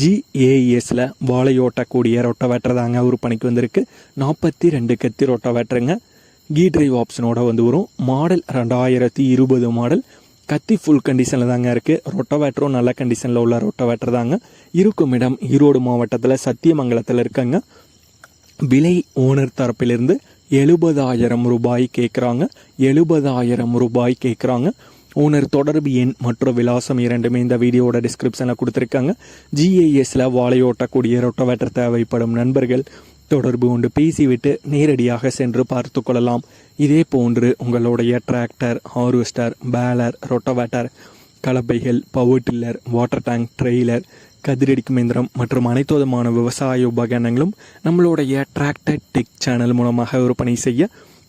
ஜிஏஎஸில் வாழை ஓட்டக்கூடிய ரொட்டவேட்டர் தாங்க விற்பனைக்கு வந்திருக்கு. நாற்பத்தி ரெண்டு கத்தி ரொட்டவேட்டருங்க கீ டிரைவ் ஆப்ஷனோட வந்து வரும். மாடல் ரெண்டாயிரத்தி இருபது மாடல் கத்தி ஃபுல் கண்டிஷனில் தாங்க இருக்குது ரொட்டவேட்டரும் நல்ல கண்டிஷனில் உள்ள ரொட்டவேட்டர் தாங்க. இருக்கும் இடம் ஈரோடு மாவட்டத்தில் சத்தியமங்கலத்தில் இருக்கங்க. விலை ஓனர் தரப்பிலிருந்து எழுபதாயிரம் ரூபாய் கேட்குறாங்க எழுபதாயிரம் ரூபாய் கேட்குறாங்க ஓனர் தொடர்பு எண் மற்றும் விலாசம் இரண்டுமே இந்த வீடியோட டிஸ்கிரிப்ஷனில் கொடுத்துருக்காங்க. ஜிஏஎஸில் வாழையோட்டக்கூடிய ரொட்டவேட்டர் தேவைப்படும் நண்பர்கள் தொடர்பு கொண்டு பேசிவிட்டு நேரடியாக சென்று பார்த்து கொள்ளலாம். இதே போன்று உங்களுடைய tractor harvester baler rotavator கலப்பைகள் power tiller water tank trailer கதிரடிக்கும் இயந்திரம் மற்றும் அனைத்து விதமான விவசாய உபகரணங்களும் நம்மளுடைய டிராக்டர் டெக் சேனல் மூலமாக விற்பனை செய்ய